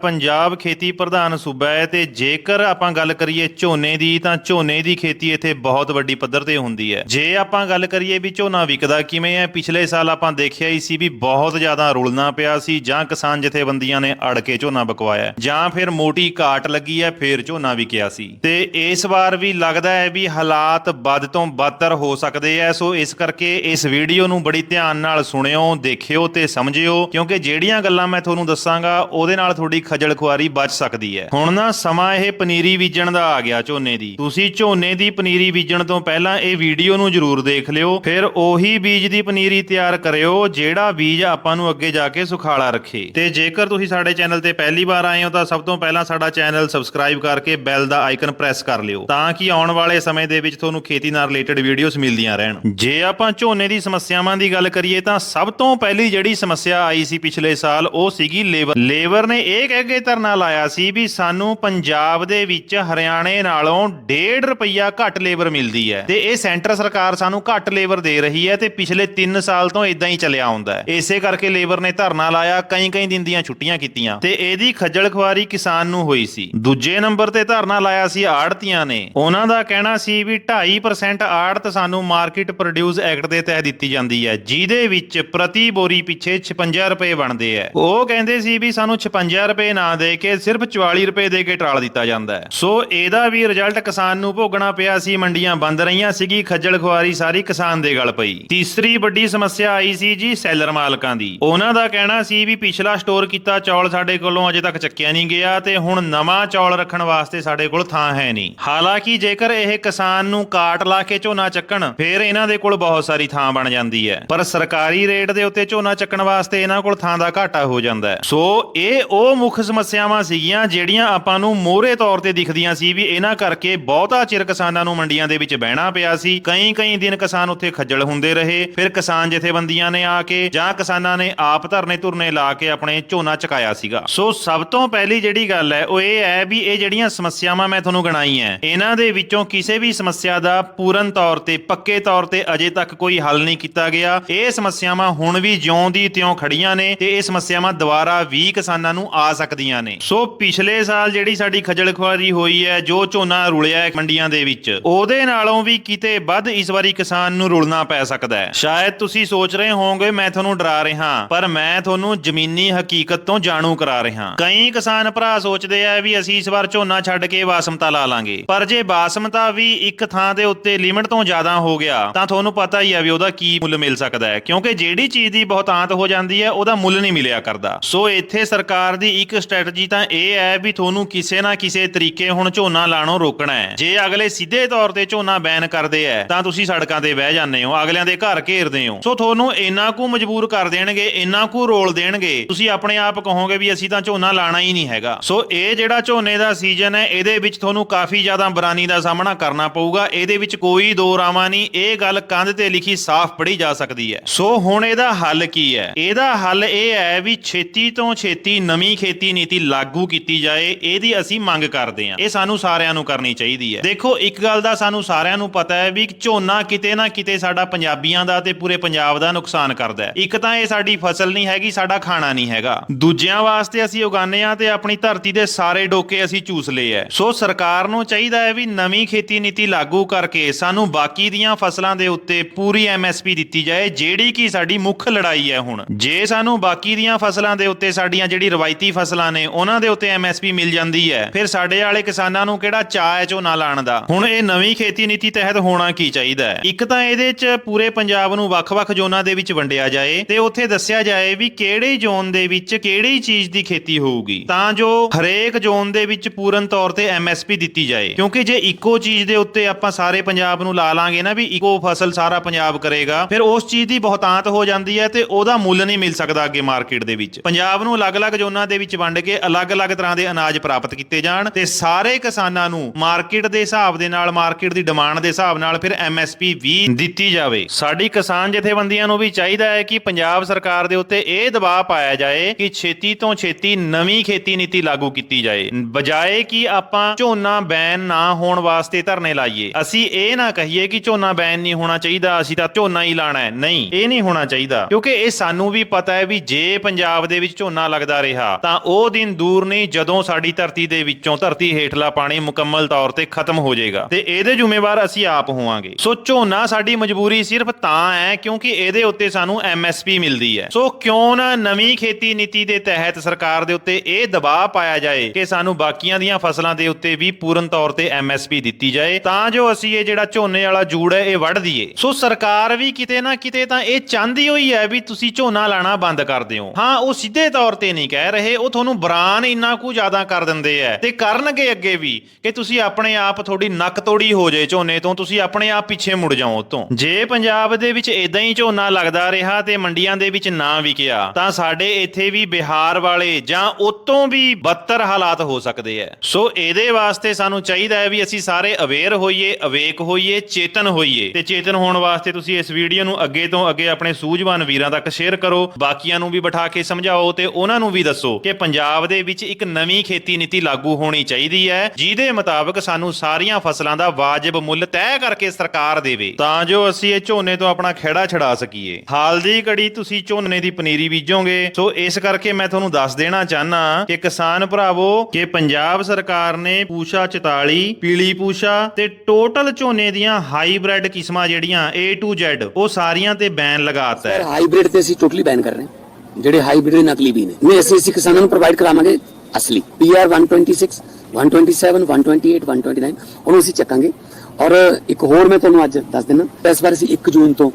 ਪੰਜਾਬ ਖੇਤੀ ਪ੍ਰਧਾਨ ਸੂਬਾ ਹੈ ਤੇ ਜੇਕਰ ਆਪਾਂ ਗੱਲ ਕਰੀਏ ਝੋਨੇ ਦੀ, ਤਾਂ ਝੋਨੇ ਦੀ ਖੇਤੀ ਇੱਥੇ ਬਹੁਤ ਵੱਡੀ ਪੱਧਰ ਤੇ ਹੁੰਦੀ ਹੈ। ਜੇ ਆਪਾਂ ਗੱਲ ਕਰੀਏ ਵੀ ਝੋਨਾ ਵਿਕਦਾ ਕਿਵੇਂ ਹੈ, ਪਿਛਲੇ ਸਾਲ ਆਪਾਂ ਦੇਖਿਆ ਹੀ ਸੀ ਵੀ ਬਹੁਤ ਜ਼ਿਆਦਾ ਰੁਲਣਾ ਪਿਆ ਸੀ, ਜਾਂ ਕਿਸਾਨ ਜਥੇਬੰਦੀਆਂ ਨੇ ਅੜ ਕੇ ਝੋਨਾ ਬਕਵਾਇਆ ਜਾਂ ਫਿਰ ਮੋਟੀ ਘਾਟ ਲੱਗੀ ਹੈ, ਫੇਰ ਝੋਨਾ ਵਿਕਿਆ ਸੀ। ਤੇ ਇਸ ਵਾਰ ਵੀ ਲੱਗਦਾ ਹੈ ਵੀ ਹਾਲਾਤ ਵੱਧ ਤੋਂ ਬਦਤਰ ਹੋ ਸਕਦੇ ਐ ਸੋ ਇਸ ਕਰਕੇ ਇਸ ਵੀਡੀਓ ਨੂੰ ਬੜੀ ਧਿਆਨ ਨਾਲ ਸੁਣਿਓ, ਦੇਖਿਓ ਤੇ ਸਮਝਿਓ, ਕਿਉਂਕਿ ਜਿਹੜੀਆਂ ਗੱਲਾਂ ਮੈਂ ਤੁਹਾਨੂੰ ਦੱਸਾਂਗਾ, ਉਹਦੇ ਨਾਲ ਤੁਹਾਡੀ ਖਜਲ ਖੁਆਰੀ ਬਚ ਸਕਦੀ ਹੈ। ਹੁਣ ਨਾ ਸਮਾਂ ਇਹ ਪਨੀਰੀ ਬੀਜਣ ਦਾ ਆ ਗਿਆ ਝੋਨੇ ਦੀ। ਤੁਸੀਂ ਝੋਨੇ ਦੀ ਪਨੀਰੀ ਬੀਜਣ ਤੋਂ ਪਹਿਲਾਂ ਇਹ ਵੀਡੀਓ ਨੂੰ ਜ਼ਰੂਰ ਦੇਖ ਲਿਓ। ਫਿਰ ਉਹੀ ਬੀਜ ਦੀ ਪਨੀਰੀ ਤਿਆਰ ਕਰਿਓ, ਜਿਹੜਾ ਬੀਜ ਆਪਾਂ ਨੂੰ ਅੱਗੇ ਜਾ ਕੇ ਸੁਖਾਲਾ ਰੱਖੇ। ਤੇ ਜੇਕਰ ਤੁਸੀਂ ਸਾਡੇ ਚੈਨਲ ਤੇ ਪਹਿਲੀ ਵਾਰ ਆਏ ਹੋ, ਤਾਂ ਸਭ ਤੋਂ ਪਹਿਲਾਂ ਸਾਡਾ ਚੈਨਲ ਸਬਸਕ੍ਰਾਈਬ ਕਰਕੇ ਬੈਲ ਦਾ ਆਈਕਨ ਪ੍ਰੈਸ ਕਰ ਲਿਓ, ਤਾਂ ਕਿ ਆਉਣ ਵਾਲੇ ਸਮੇਂ ਦੇ ਵਿੱਚ ਤੁਹਾਨੂੰ ਖੇਤੀ ਨਾਲ ਰਿਲੇਟਡ ਵੀਡੀਓਜ਼ ਮਿਲਦੀਆਂ ਰਹਿਣ। ਜੇ ਆਪਾਂ ਝੋਨੇ ਦੀ ਸਮੱਸਿਆਵਾਂ ਦੀ ਗੱਲ ਕਰੀਏ, ਤਾਂ ਸਭ ਤੋਂ ਪਹਿਲੀ ਜਿਹੜੀ ਸਮੱਸਿਆ ਆਈ ਸੀ ਪਿਛਲੇ ਸਾਲ, ਉਹ ਸੀਗੀ ਲੇਬਰ। ਲੇਬਰ ਨੇ ਇਹ ਕਹਿ ਧਰਨਾ ਲਾਇਆ ਸੀ ਵੀ ਸਾਨੂੰ ਪੰਜਾਬ ਦੇ ਵਿੱਚ ਹਰਿਆਣੇ ਨਾਲੋਂ 1.5 ਰੁਪਈਆ ਘੱਟ ਲੇਬਰ ਮਿਲਦੀ ਹੈ ਤੇ ਇਹ ਸੈਂਟਰ ਸਰਕਾਰ ਸਾਨੂੰ ਘੱਟ ਲੇਬਰ ਦੇ ਰਹੀ ਹੈ ਤੇ ਪਿਛਲੇ 3 ਸਾਲ ਤੋਂ ਇਦਾਂ ਹੀ ਚੱਲਿਆ ਆਉਂਦਾ ਹੈ। ਇਸੇ ਕਰਕੇ ਲੇਬਰ ਨੇ ਧਰਨਾ ਲਾਇਆ ਕਈ ਕਈ ਦਿਨ ਦੀਆਂ ਛੁੱਟੀਆਂ ਕੀਤੀਆਂ ਤੇ ਇਹਦੀ ਖੱਜਲ ਖੁਆਰੀ ਕਿਸਾਨ ਨੂੰ ਹੋਈ ਸੀ। ਦੂਜੇ ਨੰਬਰ ਤੇ ਧਰਨਾ ਲਾਇਆ ਸੀ ਆੜਤੀਆਂ ਨੇ। ਉਹਨਾਂ ਦਾ ਕਹਿਣਾ ਸੀ ਵੀ 2.5% ਆੜਤ ਸਾਨੂੰ ਮਾਰਕੀਟ ਪ੍ਰੋਡਿਊਸ ਐਕਟ ਦੇ ਤਹਿਤ ਦਿੱਤੀ ਜਾਂਦੀ ਹੈ, ਜਿਹਦੇ ਵਿੱਚ ਪ੍ਰਤੀ ਬੋਰੀ ਪਿੱਛੇ 56 ਰੁਪਏ ਬਣਦੇ ਆ ਉਹ ਕਹਿੰਦੇ ਸੀ ਵੀ ਸਾਨੂੰ 56 ਰੁਪਏ ਨਾ ਦੇ ਕੇ ਸਿਰਫ 44 ਰੁਪਏ ਦੇ ਕੇ ਟਰਾਲ ਦਿੱਤਾ ਜਾਂਦਾ ਹੈ। ਸੋ ਇਹਦਾ ਵੀ ਰਿਜ਼ਲਟ ਕਿਸਾਨ ਨੂੰ ਭੋਗਣਾ ਪਿਆ ਸੀ, ਮੰਡੀਆਂ ਬੰਦ ਰਹੀਆਂ ਸੀਗੀ, ਖੱਜਲ ਖੁਆਰੀ ਸਾਰੀ ਕਿਸਾਨ ਦੇ ਗਲ ਪਈ। ਤੀਸਰੀ ਵੱਡੀ ਸਮੱਸਿਆ ਆਈ ਸੀ ਜੀ ਸੈਲਰ ਮਾਲਕਾਂ ਦੀ। ਉਹਨਾਂ ਦਾ ਕਹਿਣਾ ਸੀ ਵੀ ਪਿਛਲਾ ਸਟੋਰ ਕੀਤਾ ਚੌਲ ਸਾਡੇ ਕੋਲੋਂ ਅਜੇ ਤੱਕ ਚੱਕਿਆ ਨਹੀਂ ਗਿਆ ਤੇ ਹੁਣ ਨਵਾਂ ਚੌਲ ਰੱਖਣ ਵਾਸਤੇ ਸਾਡੇ ਕੋਲ ਥਾਂ ਹੈ ਨਹੀਂ। ਹਾਲਾਂਕਿ ਜੇਕਰ ਇਹ ਕਿਸਾਨ ਨੂੰ ਕਾਟ ਲਾ ਕੇ ਝੋਨਾ ਚੱਕਣ, ਫਿਰ ਇਹਨਾਂ ਦੇ ਕੋਲ ਬਹੁਤ ਸਾਰੀ ਥਾਂ ਬਣ ਜਾਂਦੀ ਹੈ। ਪਰ ਸਰਕਾਰੀ ਰੇਟ ਦੇ ਉੱਤੇ ਝੋਨਾ ਚੱਕਣ ਵਾਸਤੇ ਇਹਨਾਂ ਕੋਲ ਥਾਂ ਦਾ ਘਾਟਾ ਹੋ ਜਾਂਦਾ ਹੈ। ਸੋ ਇਹ ਉਹ ਮੁੱਖ ਸਮੱਸਿਆਵਾਂ ਸੀਗੀਆਂ, ਜਿਹੜੀਆਂ ਆਪਾਂ ਨੂੰ ਮੋਹਰੇ ਤੌਰ ਤੇ ਦਿਖਦੀਆਂ ਸੀ ਵੀ ਇਹਨਾਂ ਕਰਕੇ ਬਹੁਤਾ ਚਿਰ ਕਿਸਾਨਾਂ ਨੂੰ ਮੰਡੀਆਂ ਦੇ ਵਿੱਚ ਬਹਿਣਾ ਪਿਆ ਸੀ। ਕਈ ਕਈ ਦਿਨ ਕਿਸਾਨ ਉੱਥੇ ਖੱਜਲ ਹੁੰਦੇ ਰਹੇ, ਫਿਰ ਕਿਸਾਨ ਜਥੇਬੰਦੀਆਂ ਨੇ ਆ ਕੇ ਜਾਂ ਕਿਸਾਨਾਂ ਨੇ ਆਪ ਧਰਨੇ ਧੁਰਨੇ ਲਾ ਕੇ ਆਪਣੇ ਝੋਨਾ ਚਕਾਇਆ ਸੀਗਾ। ਸੋ ਸਭ ਤੋਂ ਪਹਿਲੀ ਜਿਹੜੀ ਗੱਲ ਹੈ, ਉਹ ਇਹ ਹੈ ਵੀ ਇਹ ਜਿਹੜੀਆਂ ਸਮੱਸਿਆਵਾਂ ਮੈਂ ਤੁਹਾਨੂੰ ਗਣਾਈਆਂ ਇਹਨਾਂ ਦੇ ਵਿੱਚੋਂ ਕਿਸੇ ਵੀ ਸਮੱਸਿਆ ਦਾ ਪੂਰਨ ਤੌਰ ਤੇ, ਪੱਕੇ ਤੌਰ ਤੇ ਅਜੇ ਤੱਕ ਕੋਈ ਹੱਲ ਨਹੀਂ ਕੀਤਾ ਗਿਆ। ਇਹ ਸਮੱਸਿਆਵਾਂ ਹੁਣ ਵੀ ਜਿਉਂ ਦੀ ਤਿਉਂ ਖੜੀਆਂ ਨੇ ਤੇ ਇਹ ਸਮੱਸਿਆਵਾਂ ਦੁਬਾਰਾ ਵੀ ਕਿਸਾਨਾਂ ਨੂੰ ਆ ਸਕਦੀਆਂ ਸਕਦੀਆਂ ਨੇ। ਸੋ ਪਿਛਲੇ ਸਾਲ ਜਿਹੜੀ ਸਾਡੀ ਖਜਲ ਖੁਆਰੀ ਹੋਈ ਹੈ, ਜੋ ਝੋਨਾ ਰੁਲਿਆ ਹੈ ਮੰਡੀਆਂ ਦੇ ਵਿੱਚ, ਉਹਦੇ ਨਾਲੋਂ ਵੀ ਕਿਤੇ ਵੱਧ ਇਸ ਵਾਰੀ ਕਿਸਾਨ ਨੂੰ ਰੁਲਣਾ ਪੈ ਸਕਦਾ ਹੈ। ਸ਼ਾਇਦ ਤੁਸੀਂ ਸੋਚ ਰਹੇ ਹੋਵੋਗੇ, ਮੈਂ ਤੁਹਾਨੂੰ ਡਰਾ ਰਿਹਾ ਪਰ ਮੈਂ ਤੁਹਾਨੂੰ ਜ਼ਮੀਨੀ ਹਕੀਕਤ ਤੋਂ ਜਾਣੂ ਕਰਾ ਰਿਹਾ ਕਈ ਕਿਸਾਨ ਭਰਾ ਸੋਚਦੇ ਆ ਵੀ ਅਸੀਂ ਇਸ ਵਾਰ ਝੋਨਾ ਛੱਡ ਕੇ ਬਾਸਮਤਾ ਲਾ ਲਾਂਗੇ। ਪਰ ਜੇ ਬਾਸਮਤਾ ਵੀ ਇੱਕ ਥਾਂ ਦੇ ਉੱਤੇ ਲਿਮਟ ਤੋਂ ਜ਼ਿਆਦਾ ਹੋ ਗਿਆ, ਤਾਂ ਤੁਹਾਨੂੰ ਪਤਾ ਹੀ ਆ ਵੀ ਉਹਦਾ ਕੀ ਮੁੱਲ ਮਿਲ ਸਕਦਾ ਹੈ। ਕਿਉਂਕਿ ਜਿਹੜੀ ਚੀਜ਼ ਦੀ ਬਹੁਤਾਂਤ ਹੋ ਜਾਂਦੀ ਹੈ, ਉਹਦਾ ਮੁੱਲ ਨਹੀਂ ਮਿਲਿਆ ਕਰਦਾ। ਸੋ ਇੱਥੇ ਸਰਕਾਰ ਦੀ ਇੱਕ ਸਟ੍ਰੈਟਜੀ ਤਾਂ ਇਹ ਹੈ ਵੀ ਤੁਹਾਨੂੰ ਕਿਸੇ ਨਾ ਕਿਸੇ ਤਰੀਕੇ ਹੁਣ ਝੋਨਾ ਲਾਣੋਂ ਰੋਕਣਾ ਹੈ। ਜੇ ਅਗਲੇ ਸਿੱਧੇ ਤੌਰ ਤੇ ਝੋਨਾ ਬੈਨ ਕਰਦੇ ਆ ਤਾਂ ਤੁਸੀਂ ਸੜਕਾਂ ਤੇ ਬਹਿ ਜਾਂਦੇ ਹੋ, ਅਗਲਿਆਂ ਦੇ ਘਰ ਘੇਰਦੇ ਹੋ। ਸੋ ਤੁਹਾਨੂੰ ਇੰਨਾ ਕੁ ਮਜਬੂਰ ਕਰ ਦੇਣਗੇ, ਇੰਨਾ ਕੁ ਰੋਲ ਦੇਣਗੇ, ਤੁਸੀਂ ਆਪਣੇ ਆਪ ਕਹੋਗੇ ਵੀ ਅਸੀਂ ਤਾਂ ਝੋਨਾ ਲਾਣਾ ਹੀ ਨਹੀਂ ਹੈਗਾ। ਸੋ ਇਹ ਜਿਹੜਾ ਝੋਨੇ ਦਾ ਸੀਜ਼ਨ ਹੈ, ਇਹਦੇ ਵਿੱਚ ਤੁਹਾਨੂੰ ਕਾਫੀ ਜ਼ਿਆਦਾ ਬਰਾਨੀ ਦਾ ਸਾਹਮਣਾ ਕਰਨਾ ਪਊਗਾ। ਇਹਦੇ ਵਿੱਚ ਕੋਈ ਦੋ ਰਾਵਾਂ ਨਹੀਂ, ਇਹ ਗੱਲ ਕੰਧ ਤੇ ਲਿਖੀ ਸਾਫ਼ ਪੜ੍ਹੀ ਜਾ ਸਕਦੀ ਹੈ। ਸੋ ਹੁਣ ਇਹਦਾ ਹੱਲ ਕੀ ਹੈ? ਇਹਦਾ ਹੱਲ ਇਹ ਹੈ ਵੀ ਛੇਤੀ ਤੋਂ ਛੇਤੀ ਨਵੀਂ ਖੇਤੀ ਖੇਤੀ ਨੀਤੀ ਲਾਗੂ ਕੀਤੀ ਜਾਏ, ਇਹਦੀ ਅਸੀਂ ਮੰਗ ਕਰਦੇ ਹਾਂ। ਇਹ ਸਾਨੂੰ ਸਾਰਿਆਂ ਨੂੰ ਕਰਨੀ ਚਾਹੀਦੀ ਹੈ। ਦੇਖੋ, ਇੱਕ ਗੱਲ ਦਾ ਸਾਨੂੰ ਸਾਰਿਆਂ ਨੂੰ ਪਤਾ ਹੈ ਵੀ ਝੋਨਾ ਕਿਤੇ ਨਾ ਕਿਤੇ ਸਾਡਾ ਪੰਜਾਬੀਆਂ ਦਾ ਤੇ ਪੂਰੇ ਪੰਜਾਬ ਦਾ ਨੁਕਸਾਨ ਕਰਦਾ ਹੈ। ਇੱਕ ਤਾਂ ਇਹ ਸਾਡੀ ਫਸਲ ਨਹੀਂ ਹੈਗੀ, ਸਾਡਾ ਖਾਣਾ ਨਹੀਂ ਹੈਗਾ। ਦੂਜਿਆਂ ਵਾਸਤੇ ਅਸੀਂ ਉਗਾਉਂਦੇ ਆ ਤੇ ਆਪਣੀ ਧਰਤੀ ਦੇ ਸਾਰੇ ਡੋਕੇ ਅਸੀਂ ਚੂਸ ਲਏ ਐ ਸੋ ਸਰਕਾਰ ਨੂੰ ਚਾਹੀਦਾ ਹੈ ਵੀ ਨਵੀਂ ਖੇਤੀ ਨੀਤੀ ਲਾਗੂ ਕਰਕੇ ਸਾਨੂੰ ਬਾਕੀ ਦੀਆਂ ਫਸਲਾਂ ਦੇ ਉੱਤੇ ਪੂਰੀ ਐਮਐਸਪੀ ਦਿੱਤੀ ਜਾਏ, ਜਿਹੜੀ ਕਿ ਸਾਡੀ ਮੁੱਖ ਲੜਾਈ ਹੈ ਹੁਣ। ਜੇ ਸਾਨੂੰ ਬਾਕੀ ਦੀਆਂ ਫਸਲਾਂ ਦੇ ਉੱਤੇ ਸਾਡੀਆਂ ਜਿਹੜੀ ਰਵਾਇਤੀ ਫਸਲਾਂ ਫਸਲਾਂ ਨੇ, ਉਹਨਾਂ ਦੇ ਉੱਤੇ ਐਮਐਸਪੀ ਮਿਲ ਜਾਂਦੀ ਹੈ। ਫਿਰ ਸਾਡੇ ਵਾਲੇ ਕਿਸਾਨਾਂ ਨੂੰ ਕਿਹੜਾ ਚਾਅ ਹੈ ਝੋਨਾ ਲਾਣ ਦਾ? ਹੁਣ ਇਹ ਨਵੀਂ ਖੇਤੀ ਨੀਤੀ ਤਹਿਤ ਹੋਣਾ ਕੀ ਚਾਹੀਦਾ ਹੈ? ਇੱਕ ਤਾਂ ਇਹਦੇ 'ਚ ਪੂਰੇ ਪੰਜਾਬ ਨੂੰ ਵੱਖ-ਵੱਖ ਜ਼ੋਨਾਂ ਦੇ ਵਿੱਚ ਵੰਡਿਆ ਜਾਏ ਤੇ ਉੱਥੇ ਦੱਸਿਆ ਜਾਏ ਵੀ ਕਿਹੜੇ ਜ਼ੋਨ ਦੇ ਵਿੱਚ ਕਿਹੜੀ ਚੀਜ਼ ਦੀ ਖੇਤੀ ਹੋਊਗੀ। ਤਾਂ ਜੋ ਹਰੇਕ ਜ਼ੋਨ ਦੇ ਵਿੱਚ ਪੂਰਨ ਤੌਰ ਤੇ ਐਮਐਸਪੀ ਦਿੱਤੀ ਜਾਏ। ਕਿਉਂਕਿ ਜੇ ਇੱਕੋ ਚੀਜ਼ ਦੇ ਉੱਤੇ ਆਪਾਂ ਸਾਰੇ ਪੰਜਾਬ ਨੂੰ ਲਾ ਲਾਂਗੇ ਨਾ ਵੀ ਇੱਕੋ ਫਸਲ ਸਾਰਾ ਪੰਜਾਬ ਕਰੇਗਾ, ਫਿਰ ਉਸ ਚੀਜ਼ ਦੀ ਬਹੁਤਾਂਤ ਹੋ ਜਾਂਦੀ ਹੈ ਤੇ ਉਹਦਾ ਮੁੱਲ ਨਹੀਂ ਮਿਲ ਸਕਦਾ ਅੱਗੇ ਮਾਰਕੀਟ ਦੇ ਵਿੱਚ। ਪੰਜਾਬ ਨੂੰ ਅਲੱਗ-ਅਲੱਗ ਜ਼ੋਨਾਂ ਦੇ ਵਿੱਚ ਵੰਡ ਕੇ ਅਲੱਗ-ਅਲੱਗ ਤਰ੍ਹਾਂ ਦੇ ਅਨਾਜ ਪ੍ਰਾਪਤ ਕੀਤੇ ਜਾਣ ਤੇ ਸਾਰੇ ਕਿਸਾਨਾਂ ਨੂੰ ਮਾਰਕੀਟ ਦੇ ਹਿਸਾਬ ਦੇ ਨਾਲ, ਮਾਰਕੀਟ ਦੀ ਡਿਮਾਂਡ ਦੇ ਹਿਸਾਬ ਨਾਲ ਫਿਰ ਐਮਐਸਪੀ ਵੀ ਦਿੱਤੀ ਜਾਵੇ। ਸਾਡੀ ਕਿਸਾਨ ਜਥੇਬੰਦੀਆਂ ਨੂੰ ਵੀ ਚਾਹੀਦਾ ਹੈ ਕਿ ਪੰਜਾਬ ਸਰਕਾਰ ਦੇ ਉੱਤੇ ਇਹ ਦਬਾਅ ਪਾਇਆ ਜਾਏ ਕਿ ਛੇਤੀ ਤੋਂ ਛੇਤੀ ਨਵੀਂ ਖੇਤੀ ਨੀਤੀ ਲਾਗੂ ਕੀਤੀ ਜਾਏ। ਬਜਾਏ ਕਿ ਆਪਾਂ ਝੋਨਾ ਬੈਨ ਨਾ ਹੋਣ ਵਾਸਤੇ ਧਰਨੇ ਲਾਈਏ। ਅਸੀਂ ਇਹ ਨਾ ਕਹੀਏ ਕਿ ਝੋਨਾ ਬੈਨ ਨਹੀਂ ਹੋਣਾ ਚਾਹੀਦਾ, ਅਸੀਂ ਤਾਂ ਝੋਨਾ ਹੀ ਲਾਣਾ ਹੈ। ਨਹੀਂ, ਇਹ ਨਹੀਂ ਹੋਣਾ ਚਾਹੀਦਾ। ਕਿਉਂਕਿ ਇਹ ਸਾਨੂੰ ਵੀ ਪਤਾ ਹੈ ਵੀ ਜੇ ਪੰਜਾਬ ਦੇ ਵਿੱਚ ਝੋਨਾ ਲੱਗਦਾ ਰਿਹਾ, ਤਾਂ ਉਹ ਦਿਨ ਦੂਰ ਨਹੀਂ ਜਦੋਂ ਸਾਡੀ ਧਰਤੀ ਦੇ ਵਿੱਚੋਂ ਧਰਤੀ ਹੇਠਲਾ ਪਾਣੀ ਮੁਕੰਮਲ ਤੌਰ ਤੇ ਖਤਮ ਹੋ ਜਾਏਗਾ ਤੇ ਇਹਦੇ ਜ਼ਿੰਮੇਵਾਰ ਅਸੀਂ ਆਪ ਹੋਵਾਂਗੇ। ਸੋ ਝੋਨਾ ਸਾਡੀ ਮਜਬੂਰੀ ਸਿਰਫ ਤਾਂ ਹੈ ਕਿਉਂਕਿ ਇਹਦੇ ਉੱਤੇ ਸਾਨੂੰ ਐਮਐਸਪੀ ਮਿਲਦੀ ਹੈ। ਸੋ ਕਿਉਂ ਨਾ ਨਵੀਂ ਖੇਤੀ ਨੀਤੀ ਦੇ ਤਹਿਤ ਸਰਕਾਰ ਦੇ ਉੱਤੇ ਇਹ ਦਬਾਅ ਪਾਇਆ ਜਾਏ ਕਿ ਸਾਨੂੰ ਬਾਕੀਆਂ ਦੀਆਂ ਫਸਲਾਂ ਦੇ ਉੱਤੇ ਵੀ ਪੂਰਨ ਤੌਰ ਤੇ ਐਮਐਸਪੀ ਦਿੱਤੀ ਜਾਏ, ਤਾਂ ਜੋ ਅਸੀਂ ਇਹ ਜਿਹੜਾ ਝੋਨੇ ਵਾਲਾ ਜੂੜ ਹੈ, ਇਹ ਵੱਢ ਦਈਏ। ਸੋ ਸਰਕਾਰ ਵੀ ਕਿਤੇ ਨਾ ਕਿਤੇ ਤਾਂ ਇਹ ਚਾਹੁੰਦੀ ਹੋਈ ਹੈ ਵੀ ਤੁਸੀਂ ਝੋਨਾ ਲਾਣਾ ਬੰਦ ਕਰ ਦਿਓ। ਹਾਂ, ਉਹ ਸਿੱਧੇ ਤੌਰ ਤੇ ਨਹੀਂ ਕਹਿ ਰਹੇ, ਉਹ ਤੁਹਾਨੂੰ ਬਰਾਨ ਇੰਨਾ ਕੁ ਜ਼ਿਆਦਾ ਕਰ ਦਿੰਦੇ ਆ ਤੇ ਕਰਨਗੇ ਅੱਗੇ ਵੀ ਕਿ ਤੁਸੀਂ ਆਪਣੇ ਆਪ ਤੁਹਾਡੀ ਨੱਕ ਤੋੜੀ ਹੋ ਜਾਏ ਝੋਨੇ ਤੋਂ, ਤੁਸੀਂ ਆਪਣੇ ਆਪ ਪਿੱਛੇ ਮੁੜ ਜਾਓ ਉਤੋਂ। ਜੇ ਪੰਜਾਬ ਦੇ ਵਿੱਚ ਇਦਾਂ ਹੀ ਝੋਨਾ ਲੱਗਦਾ ਰਿਹਾ ਤੇ ਮੰਡੀਆਂ ਦੇ ਵਿੱਚ ਨਾ ਵਿਕਿਆ, ਤਾਂ ਸਾਡੇ ਇੱਥੇ ਵੀ ਬਿਹਾਰ ਵਾਲੇ ਜਾਂ ਉਤੋਂ ਵੀ ਬੱਤਰ ਹਾਲਾਤ ਹੋ ਸਕਦੇ ਆ ਸੋ ਇਹਦੇ ਵਾਸਤੇ ਸਾਨੂੰ ਚਾਹੀਦਾ ਹੈ ਵੀ ਅਸੀਂ ਸਾਰੇ ਅਵੇਅਰ ਹੋਈਏ, ਅਵੇਕ ਹੋਈਏ, ਚੇਤਨ ਹੋਈਏ। ਤੇ ਚੇਤਨ ਹੋਣ ਵਾਸਤੇ ਤੁਸੀਂ ਇਸ ਵੀਡੀਓ ਨੂੰ ਅੱਗੇ ਤੋਂ ਅੱਗੇ ਆਪਣੇ ਸੂਝਵਾਨ ਵੀਰਾਂ ਤੱਕ ਸ਼ੇਅਰ ਕਰੋ, ਬਾਕੀਆਂ ਨੂੰ ਵੀ ਬਿਠਾ ਕੇ ਸਮਝਾਓ ਤੇ ਉਹਨਾਂ ਨੂੰ ਵੀ ਦੱਸੋ ਕਿ ਪੰਜਾਬ ਦੇ ਵਿੱਚ ਇੱਕ ਨਵੀਂ ਖੇਤੀ ਨੀਤੀ ਲਾਗੂ ਹੋਣੀ ਚਾਹੀਦੀ ਹੈ, ਜਿਹਦੇ ਮੁਤਾਬਕ ਸਾਨੂੰ ਸਾਰੀਆਂ ਫਸਲਾਂ ਦਾ ਵਾਜਬ ਮੁੱਲ ਤੈਅ ਕਰਕੇ ਸਰਕਾਰ ਦੇਵੇ। ਤਾਂ ਜੋ ਅਸੀਂ ਇਹ ਝੋਨੇ ਤੋਂ ਆਪਣਾ ਖੇੜਾ ਛਡਾ ਸਕੀਏ। ਹਾਲ ਦੀ ਘੜੀ ਤੁਸੀਂ ਝੋਨੇ ਦੀ ਪਨੀਰੀ ਬੀਜੋਗੇ, ਸੋ ਇਸ ਕਰਕੇ ਮੈਂ ਤੁਹਾਨੂੰ ਦੱਸ ਦੇਣਾ ਚਾਹਨਾ ਕਿ ਕਿਸਾਨ ਭਰਾਵੋ, ਕਿ ਪੰਜਾਬ ਸਰਕਾਰ ਨੇ ਪੂਸ਼ਾ 44 ਪੀਲੀ ਪੂਸ਼ਾ ਤੇ ਟੋਟਲ ਝੋਨੇ ਦੀਆਂ ਹਾਈਬ੍ਰਿਡ ਕਿਸਮਾਂ ਜਿਹੜੀਆਂ A to Z, ਉਹ ਸਾਰੀਆਂ ਤੇ ਬੈਨ ਲਗਾਤਾ ਸਰ ਹੈ। ਹਾਈਬ੍ਰਿਡ ਤੇ ਅਸੀਂ ਟੋਟਲੀ ਬੈਨ ਕਰ ਰਹੇ ਹਾਂ। ਜਿਹੜੇ ਹਾਈਬ੍ਰਿਡ ਦੇ ਨਕਲੀ ਵੀ ਨੇ ਨਹੀਂ ਅਸੀਂ ਅਸੀਂ ਕਿਸਾਨਾਂ ਨੂੰ ਪ੍ਰੋਵਾਈਡ ਕਰਾਵਾਂਗੇ ਅਸਲੀ। PR 126 127 128 129 ਉਹਨੂੰ ਅਸੀਂ ਚੱਕਾਂਗੇ। ਔਰ ਇੱਕ ਹੋਰ ਮੈਂ ਤੁਹਾਨੂੰ ਅੱਜ ਦੱਸ ਦਿੰਦਾ, ਇਸ ਵਾਰ ਅਸੀਂ 1 ਜੂਨ ਤੋਂ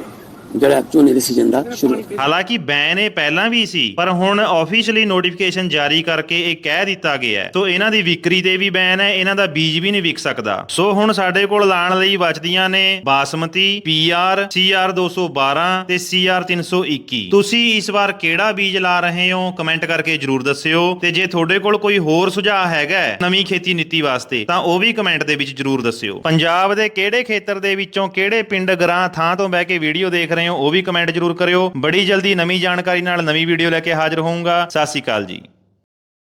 ਜਿਹੜਾ ਝੋਨੇ ਦੇ ਸੀਜ਼ਨ ਦਾ ਸ਼ੁਰੂ। ਹਾਲਾਂਕਿ ਬੈਨ ਇਹ ਪਹਿਲਾਂ ਵੀ ਸੀ, ਪਰ ਹੁਣ ਆਫੀਸ਼ੀਅਲੀ ਨੋਟੀਫਿਕੇਸ਼ਨ ਜਾਰੀ ਕਰਕੇ ਇਹ ਕਹਿ ਦਿੱਤਾ ਗਿਆ ਹੈ। ਸੋ ਇਹਨਾਂ ਦੀ ਵਿਕਰੀ ਤੇ ਵੀ ਬੈਨ ਹੈ, ਇਹਨਾਂ ਦਾ ਬੀਜ ਵੀ ਨਹੀਂ ਵਿਕ ਸਕਦਾ। ਸੋ ਹੁਣ ਸਾਡੇ ਕੋਲ ਲਾਣ ਲਈ ਬਚਦੀਆਂ ਨੇ ਬਾਸਮਤੀ, PR CR 212 ਤੇ CR 321 ਤੁਸੀਂ ਇਸ ਵਾਰ ਕਿਹੜਾ ਬੀਜ ਲਾ ਰਹੇ ਹੋ? ਕਮੈਂਟ ਕਰਕੇ ਜਰੂਰ ਦੱਸਿਓ। ਤੇ ਜੇ ਤੁਹਾਡੇ ਕੋਲ ਕੋਈ ਹੋਰ ਸੁਝਾਅ ਹੈਗਾ ਨਵੀਂ ਖੇਤੀ ਨੀਤੀ ਵਾਸਤੇ, ਤਾਂ ਉਹ ਵੀ ਕਮੈਂਟ ਦੇ ਵਿੱਚ ਜਰੂਰ ਦੱਸਿਓ। ਪੰਜਾਬ ਦੇ ਕਿਹੜੇ ਖੇਤਰ ਦੇ ਵਿੱਚੋਂ ਕਿਹੜੇ ਪਿੰਡ ਗਰਾਂ ਥਾਂ ਤੋਂ ਬਹਿ ਕੇ ਵੀਡੀਓ ਦੇਖ ਰਹੇ ਰਹੇ ਹੋ, ਉਹ ਵੀ ਕਮੈਂਟ ਜਰੂਰ ਕਰਿਓ। ਬੜੀ ਜਲਦੀ ਨਵੀਂ ਜਾਣਕਾਰੀ ਨਾਲ ਨਵੀਂ ਵੀਡੀਓ ਲੈ ਕੇ ਹਾਜ਼ਰ ਹੋਊਂਗਾ। ਸਤਿ ਸ਼੍ਰੀ ਅਕਾਲ ਜੀ।